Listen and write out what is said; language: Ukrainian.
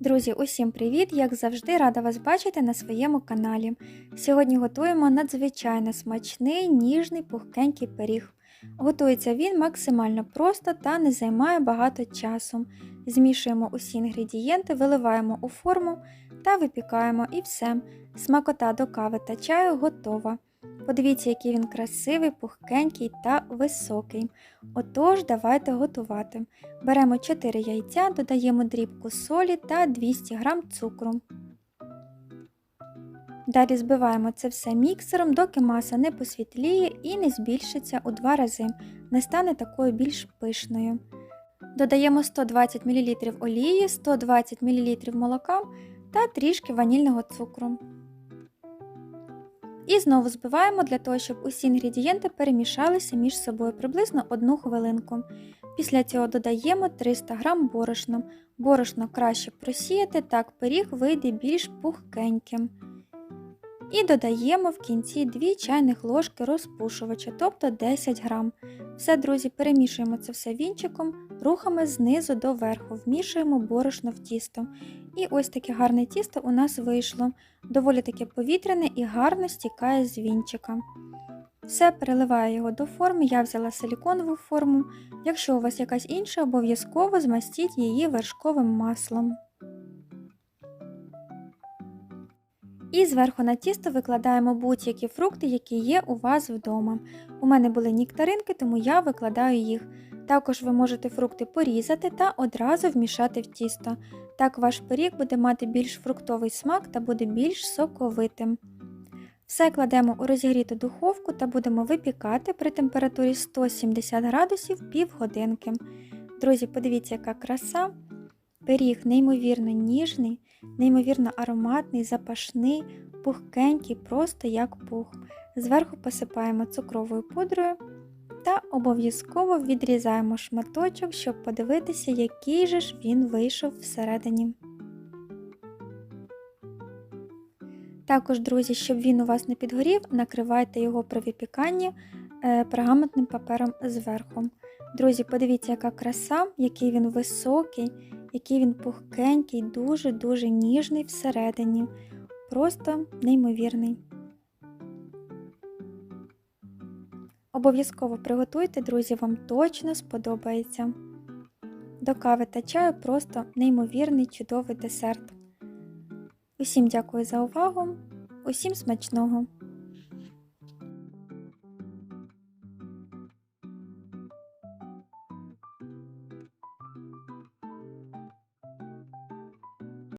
Друзі, усім привіт! Як завжди, рада вас бачити на своєму каналі. Сьогодні готуємо надзвичайно смачний, ніжний, пухкенький пиріг. Готується він максимально просто та не займає багато часу. Змішуємо усі інгредієнти, виливаємо у форму та випікаємо і все. Смакота до кави та чаю готова. Подивіться, який він красивий, пухкенький та високий. Отож, давайте готувати. Беремо 4 яйця, додаємо дрібку солі та 200 г цукру. Далі збиваємо це все міксером, доки маса не посвітліє і не збільшиться у два рази, не стане такою більш пишною. Додаємо 120 мл олії, 120 мл молока та трішки ванільного цукру. І знову збиваємо для того, щоб усі інгредієнти перемішалися між собою приблизно 1 хвилинку. Після цього додаємо 300 г борошна. Борошно краще просіяти, так пиріг вийде більш пухкеньким. І додаємо в кінці 2 чайних ложки розпушувача, тобто 10 г. Все, друзі, перемішуємо це все вінчиком, рухами знизу до верху, вмішуємо борошно в тісто. І ось таке гарне тісто у нас вийшло. Доволі таке повітряне і гарно стікає з вінчика. Все переливаю його до форми, я взяла силіконову форму. Якщо у вас якась інша, обов'язково змастіть її вершковим маслом. І зверху на тісто викладаємо будь-які фрукти, які є у вас вдома. У мене були ніктаринки, тому я викладаю їх. Також ви можете фрукти порізати та одразу вмішати в тісто. Так ваш пиріг буде мати більш фруктовий смак та буде більш соковитим. Все кладемо у розігріту духовку та будемо випікати при температурі 170 градусів півгодинки. Друзі, подивіться, яка краса. Пиріг неймовірно ніжний, неймовірно ароматний, запашний, пухкенький, просто як пух. Зверху посипаємо цукровою пудрою та обов'язково відрізаємо шматочок, щоб подивитися, який же ж він вийшов всередині. Також, друзі, щоб він у вас не підгорів, накривайте його при випіканні е, пергаментним папером зверху. Друзі, подивіться, яка краса, який він високий, який він пухкенький, дуже-дуже ніжний всередині. Просто неймовірний. Обов'язково приготуйте, друзі, вам точно сподобається. До кави та чаю просто неймовірний чудовий десерт. Усім дякую за увагу, усім смачного!